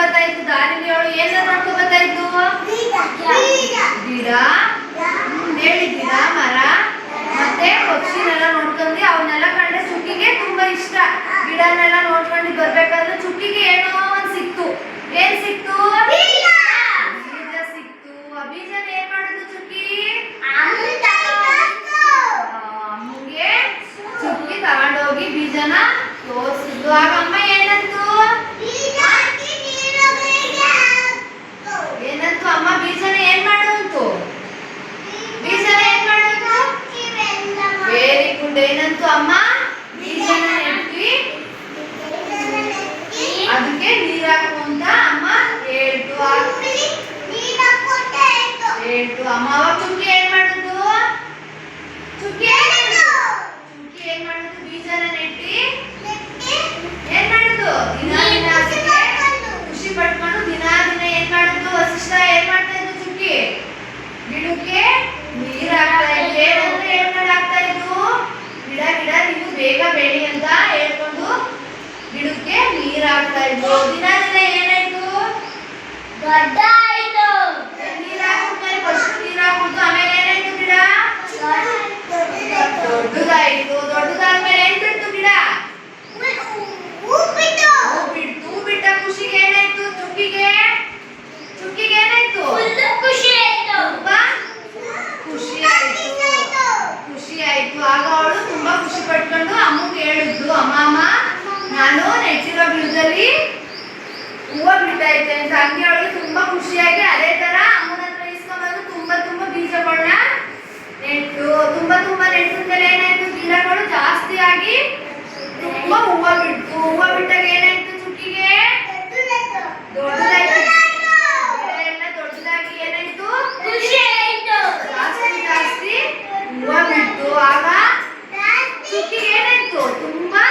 ಬರ್ತಾಯಿತ್ತು ದಾರಿಲಿ ಅವಳು ಏನ ನೋಡ್ಕೊ ಬರ್ತಾಯಿತ್ತು ಗಿಡ ಹೇಳಿ ಗಿಡ ಮರ. ಮತ್ತೆ ಪಕ್ಷಿನೆಲ್ಲ ನೋಡ್ಕೊಂಡು ಅವನ್ನೆಲ್ಲ ಕಂಡ್ರೆ ಚುಕ್ಕಿಗೆ ತುಂಬಾ ಇಷ್ಟ. ಗಿಡನೆಲ್ಲ ನೋಡ್ಕೊಂಡು ಬರ್ಬೇಕಾದ್ರೆ ಚುಕ್ಕಿಗೆ ಏನೋ ಒಂದು ಸಿಕ್ತು. ಏನ್ ಸಿಕ್ತು? ವೆರಿ ಗುಡ್ ಏನಂತು ಅಮ್ಮ ಬೀಜನ ನೆಟ್ವಿ ಅದಕ್ಕೆ ನೀರ್ ಹಾಕು ಅಂತ ಅಮ್ಮ ಹೇಳ್ತು ಆ- ಹೇಳ್ತು ಅಮ್ಮ ಬೇಗ ಬೆಳಿ ಅಂತ ಹೇಳ್ಕೊಂಡು ಗಿಡಕ್ಕೆ ನೀರ್ ಹಾಕ್ತಾ ಇದ್ದು ದಿನ ದಿನ ಏನಾಯ್ತು? ನೀರ್ ಹಾಕಿದ್ಮೇಲೆ ಫಸ್ಟ್ ನೀರ್ ಹಾಕುದು ಆಮೇಲೆ ಏನಾಯ್ತು ಗಿಡ? ದೊಡ್ಡದಾಯ್ತು. ದೊಡ್ಡದಾದ್ಮೇಲೆ ಏನ್ ಬಿಡ್ತು ಗಿಡ ಬಿಡ್ತು ಬಿಟ್ಟ ಖುಷಿಗೆ ಏನಾಯ್ತು? ಚುಕ್ಕಿಗೆ? ಚುಕ್ಕಿಗೆ ಏನಾಯ್ತು? ತುಂಬಾ ಖುಷಿ ಆಯ್ತು. ಖುಷಿ ಆಯ್ತು. ಆಗ ಅವಳು ತುಂಬಾ ಖುಷಿ ಪಟ್ಕೊಂಡು ಅಮ್ಮಗೆ ಹೇಳಿದ್ದು ಅಮ್ಮ ಅಮ್ಮ, ನಾನು ನೆಚ್ಚಿರೋ ಗಿಡದಲ್ಲಿ ಹೂವು ಬಿಡ್ತಾ ಇದ್ದೆ ಅಂತ. ಹಂಗೆ ಅವಳಿಗೆ ತುಂಬಾ ಖುಷಿಯಾಗಿ ಅದೇ ತರ ಅಮ್ಮನ ಹತ್ರ ಇಸ್ಕೊಂಡ್ಬಂದು ತುಂಬಾ ತುಂಬಾ ಬೀಜಗಳನ್ನ ನೆಟ್ಟು, ತುಂಬಾ ತುಂಬಾ ನೆಟ್ಟಿದ್ಮೇಲೆ ಏನಾಯ್ತು? ಗಿಡಗಳು ಜಾಸ್ತಿ ಆಗಿ তো তোমরা